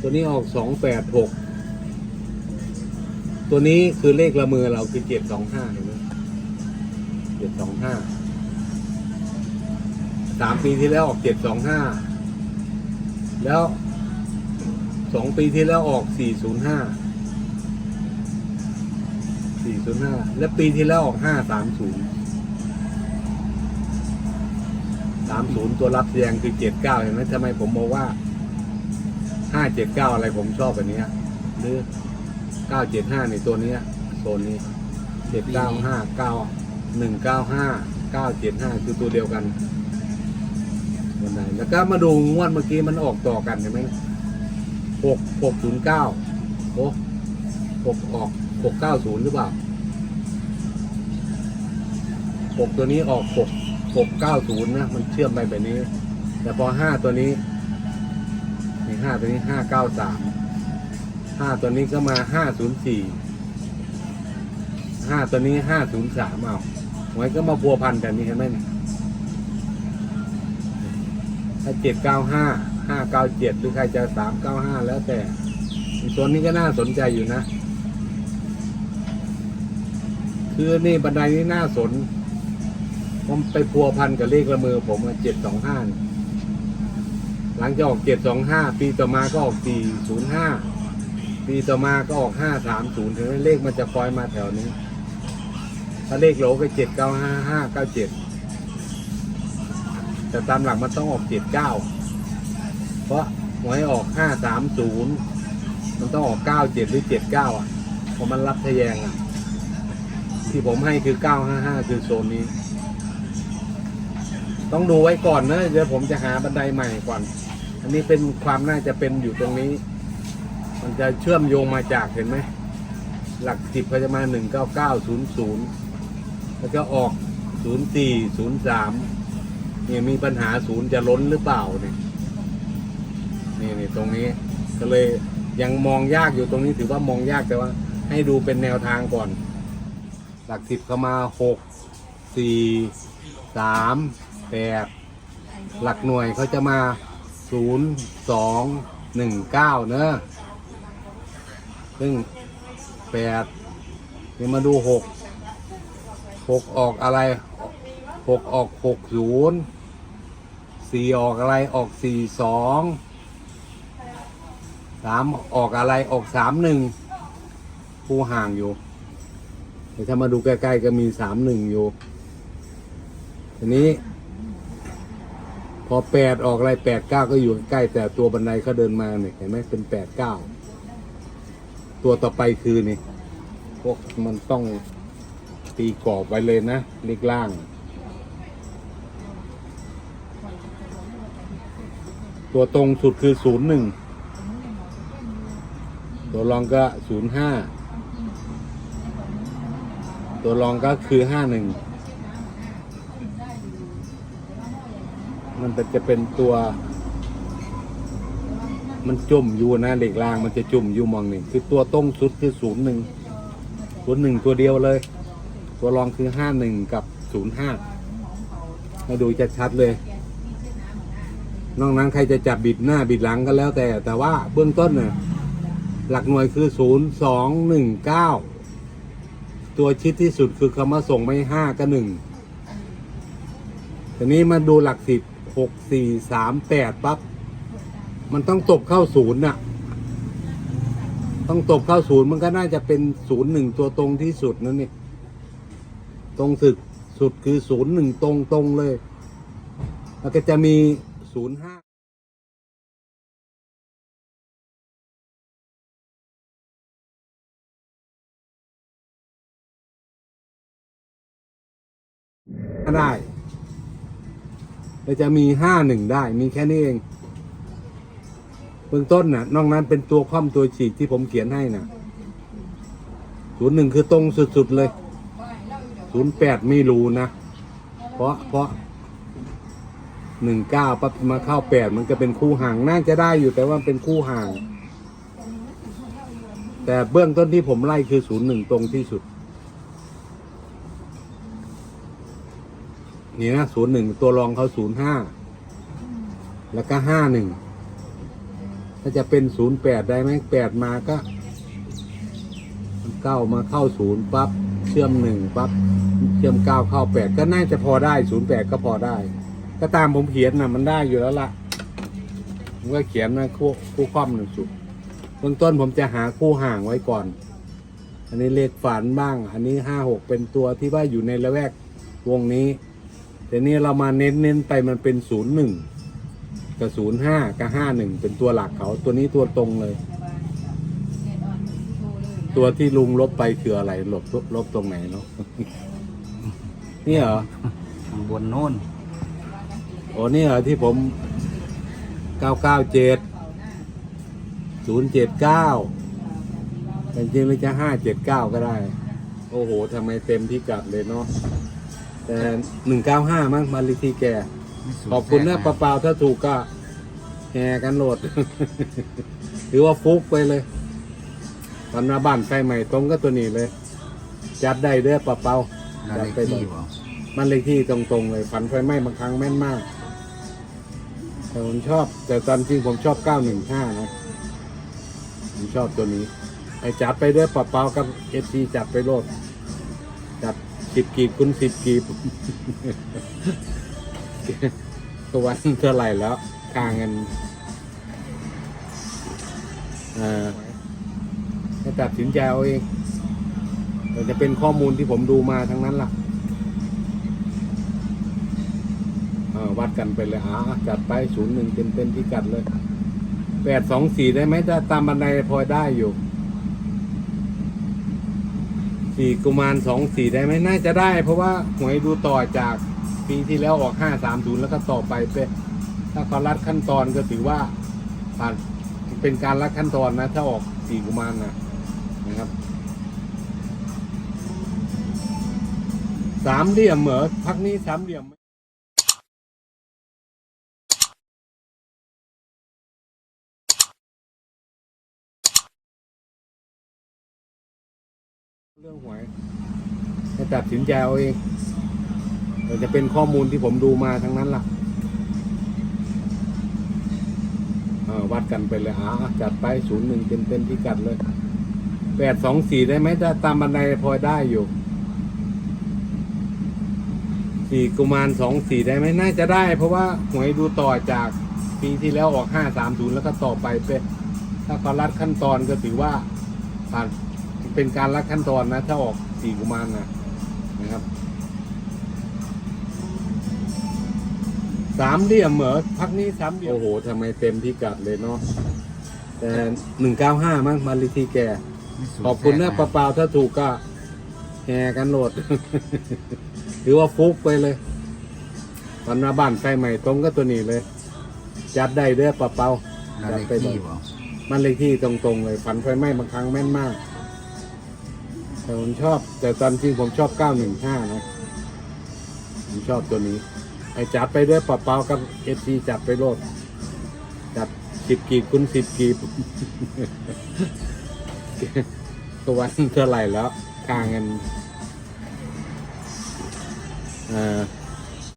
ตัวนี้ออกสองแปดหกตัวนี้คือเลขละมือเราคือเจ็ดสองห้าเห็นไหมเจ็ดสองห้าสามปีที่แล้วออกเจ็ดสองห้าแล้วสองปีที่แล้วออกสี่ศูนย์ห้าสี่ศูนย์ห้าและปีที่แล้วออกห้าสามศูนย์สามศูนย์ตัวรับแสดงคือเจ็ดเก้าเห็นไหมทำไมผมบอกว่า ห้าเจ็ดเก้าอะไรผมชอบแบบนี้หรือเก้าเจ็ดห้าในตัวนี้โซนนี้เจ็ดเก้าห้าเก้าหนึ่งเก้าห้าเก้าเจ็ดห้าคือตัวเดียวกันวันไหนแล้วก็มาดูงวดเมื่อกี้มันออกต่อกันเห็นไหมหกหกศูนย์เก้าโอ้หกออกหกเก้าศูนย์หรือเปล่าหกตัวนี้ออกหกหกเก้าศูนย์นะ มันเชื่อมไปแบบนี้ แต่พอห้าตัวนี้ มีห้าตัวนี้ห้าเก้าสามห้าตัวนี้ก็มาห้าศูนย์สี่ห้าตัวนี้ห้าศูนย์สามเอาหวยก็มาพัวพันกันนี่เห็นไหมถ้าเจ็ดเก้าห้าห้าเก้าเจ็ดหรือใครจะสามเก้าห้าแล้วแต่ตัวนี้ก็น่าสนใจอยู่นะ คือนี่บันไดนี้น่าสน ผมไปพัวพันกับเลขละมือผมเจ็ดสองห้า หลังจากออกเจ็ดสองห้าปีต่อมาก็ออกสี่ศูนย์ห้าปีต่อมาก็ออกห้าสามศูนย์ถึงเลขมันจะคอยมาแถวนี้ ถ้าเลขโหลก็เจ็ดเก้าห้าห้าเก้าเจ็ดแต่ตามหลักมันต้องออกเจ็ดเก้าเพราะหวยออกห้าสามศูนย์มันต้องออกเก้าเจ็ดหรือเจ็ดเก้าอะเพราะมันรับทะแยงอะ ที่ผมให้คือเก้าห้าห้าคือโซนนี้ ต้องดูไว้ก่อนนะเดี๋ยวผมจะหาบันไดใหม่ก่อน อันนี้เป็นความน่าจะเป็นอยู่ตรงนี้ มันจะเชื่อมโยงมาจากเห็นไหม หลักสิบก็จะมาหนึ่งเก้าเก้าศูนย์ศูนย์แล้วก็ออกศูนย์สี่ศูนย์สามเนี่ยมีปัญหาศูนย์จะล้นหรือเปล่าเนี่ยนี่นี่ตรงนี้ก็เลยยังมองยากอยู่ตรงนี้ถือว่ามองยากแต่ว่า ให้ดูเป็นแนวทางก่อน หลักสิบเข้ามาหกสี่สามแปดหลักหน่วยเขาจะมา ศูนย์สองหนึ่งเก้าเนอะซึ่งแปดนี่มาดูหกหกออกอะไรหกออกหกศูนย์สี่ออกอะไรออกสี่สองสามออกอะไรออกสามหนึ่งผู้ห่างอยู่แต่ถ้ามาดูใกล้ๆก็มีสามหนึ่งอยู่ทีนี้ พอแปดออกอะไรแปดเก้าก็อยู่ใกล้แต่ตัวบันไดเขาเดินมาเนี่ยเห็นไหมเป็นแปดเก้าตัวต่อไปคือนี่ พวกมันต้องตีกรอบไว้เลยนะเลขล่าง ตัวตรงสุดคือศูนย์หนึ่งตัวรองก็ศูนย์ห้าตัวรองก็คือห้าหนึ่ง มันจะเป็นตัว มันจุ่มอยู่นะเหล็กรางมันจะจุ่มอยู่มองนี่คือตัวต้งสุดคือศูนย์หนึ่งศูนย์หนึ่งตัวเดียวเลย ตัวรองคือห้าหนึ่งกับศูนย์ห้าให้ดูจะชัดเลยนอกนั้นใครจะจับบิดหน้าบิดหลังก็แล้วแต่ แต่ว่าเบื้องต้นเนี่ยหลักหน่วยคือศูนย์สองหนึ่งเก้าตัวชิดที่สุดคือคำว่าส่งไม่ห้าก็หนึ่งทีนี้มาดูหลักสิบ หกสี่สามแปดปั๊บมันต้องตบเข้าศูนย์น่ะ ต้องตบเข้าศูนย์มันก็น่าจะเป็นศูนย์หนึ่งตัวตรงที่สุดนั่นนี่ตรงสุดสุดคือศูนย์หนึ่งตรงตรงเลย แล้วก็จะมีศูนย์ห้าได้ แล้วจะมีห้าหนึ่งได้ มีแค่นี้เองเบื้องต้นน่ะ นอกนั้นเป็นตัวค่อมตัวฉีกที่ผมเขียนให้น่ะศูนย์หนึ่งคือตรงสุด ๆ เลยศูนย์แปดไม่รู้นะ เพราะเพราะหนึ่งเก้าปั๊บมาเข้าแปดมันก็เป็นคู่ห่าง น่าจะได้อยู่แต่ว่าเป็นคู่ห่าง แต่เบื้องต้นที่ผมไล่คือศูนย์หนึ่งตรงที่สุด นี่นะศูนย์หนึ่งตัวรองเขาศูนย์ห้าแล้วก็ห้าหนึ่งถ้าจะเป็นศูนย์แปดได้ไหมแปดมาก็เก้ามาเข้าศูนย์ปั๊บเชื่อมหนึ่งปั๊บเชื่อมเก้าเข้าแปดก็น่าจะพอได้ศูนย์แปดก็พอได้ ก็ตามผมเขียนนะมันได้อยู่แล้วล่ะผมก็เขียนมาคู่คู่คว่ำหนึ่งสุดเบื้องต้นผมจะหาคู่ห่างไว้ก่อน อันนี้เลขฝันบ้าง อันนี้ห้าหกเป็นตัวที่ว่าอยู่ในละแวกวงนี้ แต่นี่เรามาเน้นเน้นๆไปมันเป็นศูนย์หนึ่งกับศูนย์ห้ากับห้าหนึ่งเป็นตัวหลักเขา ตัวนี้ตัวตรงเลย ตัวที่ลุงลบไปคืออะไรลบลบตรงไหนเนาะนี่เหรอข้างบนโน่นโอ้นี่เหรอที่ผมเก้าเก้าเจ็ดศูนย์เจ็ดเก้าแต่จริงๆมันจะห้าเจ็ดเก้าก็ได้ โอ้โหทำไมเต็มพิกัดเลยเนาะ แต่หนึ่งเก้าห้ามั้งมาลิทีแกไม่สูงขอบคุณนะแทรปะกเปล่าถ้าถูกก็แห่กันโหลด หรือว่าฟุกไปเลยตอนมาบ้านไฟใหม่ตรงก็ตัวนี้เลย จัดได้เด้อปะเปาบ้านเลขที่บ่มันเลขที่ตรงๆเลยฝันไฟไหม้บางครั้งแม่นมาก แต่ผมชอบ แต่ตอนจริงผมชอบ915นะผมชอบตัวนี้ไอ้จัดไปด้วยปะเปากับเอซีจัดไปโลดจัด สิบกีบคุณสิบกีบตัววันเท่าไหร่แล้วค่าเงินเอ่อให้ตัดสินใจเอาเองแต่จะเป็นข้อมูลที่ผมดูมาทั้งนั้นล่ะวัดกันไปเลยอ่าจัดไปศูนย์หนึ่งเต็มเต็มที่กัดเลยแปดสองสี่ได้ไหมถ้าตามบันไดพอได้อยู่ สี่กุมารสองสี่ได้ไหมน่าจะได้ เพราะว่าหวยดูต่อจากปีที่แล้วออกห้าสามศูนย์แล้วก็ต่อไปเป็นถ้าเขารัดขั้นตอนก็ถือว่าผ่านเป็นการรัดขั้นตอนนะ ถ้าออกสี่กุมารนะนะครับสามเหลี่ยมเหรอพักนี้สามเหลี่ยม เรื่องหวยให้ตัดสินใจเอาเองแต่จะเป็นข้อมูลที่ผมดูมาทั้งนั้นล่ะวัดกันไปเลยอ่าจัดไปศูนย์หนึ่งเต็มเต็มที่กัดเลยแปดสองสี่ได้ไหมถ้าตามบันไดพอได้อยู่สี่กุมารสองสี่ได้ไหมน่าจะได้ เพราะว่าหวยดูต่อจากปีที่แล้วออกห้าสามศูนย์แล้วก็ต่อไปเป็นถ้าเขารัดขั้นตอนก็ถือว่าผ่าน เป็นการรัดขั้นตอนนะ ถ้าออกสี่กุมารนะนะครับสามเหลี่ยมเหรอพักนี้สามเหลี่ยมโอ้โหทำไมเต็มพิกัดเลยเนาะแต่หนึ่งเก้าห้ามั้งมาลิทีแกไม่สูงขอบคุณนะแทรกปะเปล่าถ้าถูกก็แห่กันโหลด หรือว่าฟุกไปเลยตอนมาบ้านไฟใหม่ตรงก็ตัวนี้เลย จัดได้เด้อปะเปล่าบ้านจัดเลขไปเลที่ยบ่มันเลขที่ตรงๆเลยฝันไฟไหม้บางครั้งแม่นมาก แต่ผมชอบ แต่ตอนจริงผมชอบ 915 นะ ผมชอบตัวนี้ ไอจับไปด้วยปะเปากับเอซีจับไปโลด จับสิบกีบคุณสิบกีบตัววันเท่าไหร่แล้วค่าเงินอ่า